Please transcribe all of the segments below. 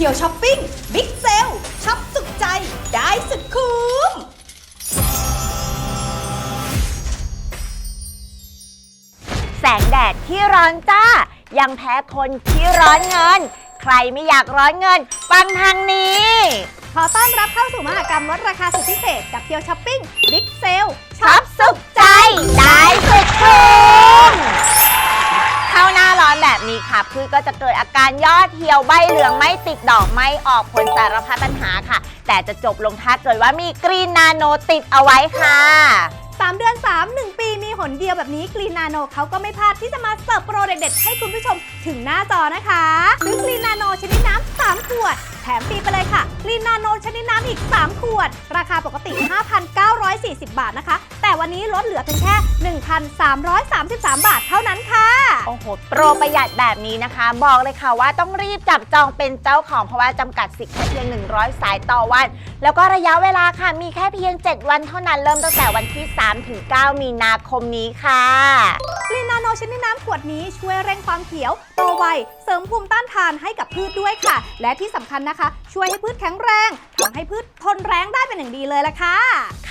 พียวช้อปปิ้งบิ๊กเซลช็อปสุดใจ ได้สุดคุ้ม แสงแดดที่ร้อนจ้า ยังแพ้คนที่ร้อนเงิน ใครไม่อยากร้อนเงิน ฟังทางนี้ ขอต้อนรับเข้าสู่มหากรรมลดราคาสุดพิเศษ กับเพียวช้อปปิ้งบิ๊กเซลช็อปสุขใจ ได้สุดคุ้ม ค่ะพืชก็จะเกิดอาการยอดเหี่ยวใบเหลืองไม่ติดดอกไม่ออกผลสารพัดปัญหาค่ะ แต่จะจบลงถ้าเกิดว่ามีกรีนนาโนติดเอาไว้ค่ะ 3 เดือน 3 1 ปีมีหนเดียวแบบนี้กรีนนาโนเขาก็ไม่พลาดที่จะมาเสิร์ฟโปรเด็ดๆ ให้คุณผู้ชมถึงหน้าจอนะคะซื้อกรีนนาโนชนิดน้ำ3ขวด แถมฟรีไปเลยค่ะกรีนนาโนชนิดน้ำอีก 3 ขวด ราคาปกติ 5,940 บาทนะคะ แต่วันนี้ลดเหลือเพียงแค่ 1,333 บาทเท่านั้นค่ะ โอ้โห โปรประหยัดแบบนี้นะคะ บอกเลยค่ะว่าต้องรีบจับจองเป็นเจ้าของเพราะว่าจำกัดสิทธิ์แค่เพียง 100 สายต่อวัน แล้วก็ระยะเวลาค่ะมีแค่เพียง 7 วันเท่านั้นเริ่มตั้งแต่วันที่3ถึง9มีนาคมนี้ค่ะกรีนนาโนชนิดน้ำขวดนี้ช่วยเร่งความเขียวโตไวเสริมภูมิต้านทานให้กับพืชด้วยค่ะ และที่สำคัญนะคะ ช่วยให้พืชแข็งแรงทำให้พืชทนแรงได้เป็นอย่างดีเลยละค่ะ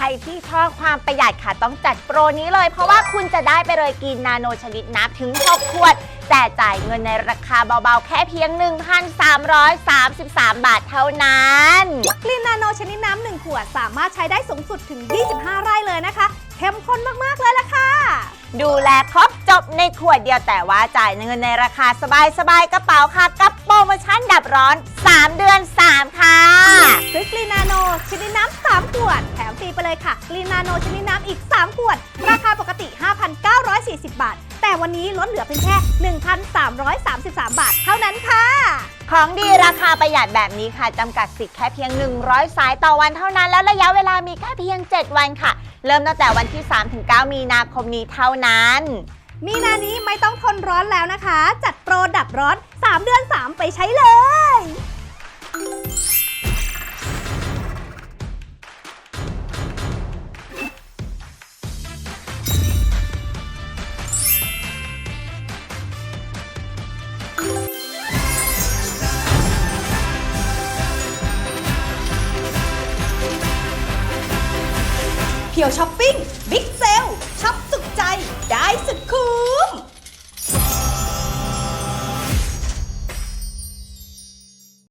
ใครที่ชอบความประหยัดค่ะต้องจัดโปรนี้เลย เพราะว่าคุณจะได้ไปเลยกินนาโนชนิดน้ำถึง 6 ขวด แต่จ่ายเงินในราคาเบาๆ แค่เพียง 1,333 บาทเท่านั้นกรีนนาโนชนิดน้ำหนึ่งขวดสามารถใช้ได้สูงสุดถึง 25 ไร่เลยนะคะเข้มข้นมาก ๆ เลยละค่ะ ดูแลครบจบในขวดเดียวแต่ว่าจ่ายเงินในราคาสบายๆกระเป๋าค่ะ กับโปรโมชั่นดับร้อน 3 เดือน 3 ฟรีไปเลยค่ะกรีนนาโนชนิดน้ำอีก 3 ขวด ราคาปกติ 5,940 บาท แต่วันนี้ลดเหลือเพียงแค่ 1,333 บาท เท่านั้นค่ะ ของดีราคาประหยัดแบบนี้ค่ะจำกัดสิทธิ์แค่เพียง 100 สายต่อวันเท่านั้น แล้วระยะเวลามีแค่เพียง 7 วันค่ะ เริ่มตั้งแต่วันที่ 3-9 มีนาคมนี้เท่านั้น มีนานี้ไม่ต้องทนร้อนแล้วนะคะ จัดโปรดับร้อน 3 เดือน 3 ไปใช้เลย เพียวช้อปปิ้งบิ๊กเซลช็อปสุดใจ ได้สุดคุ้ม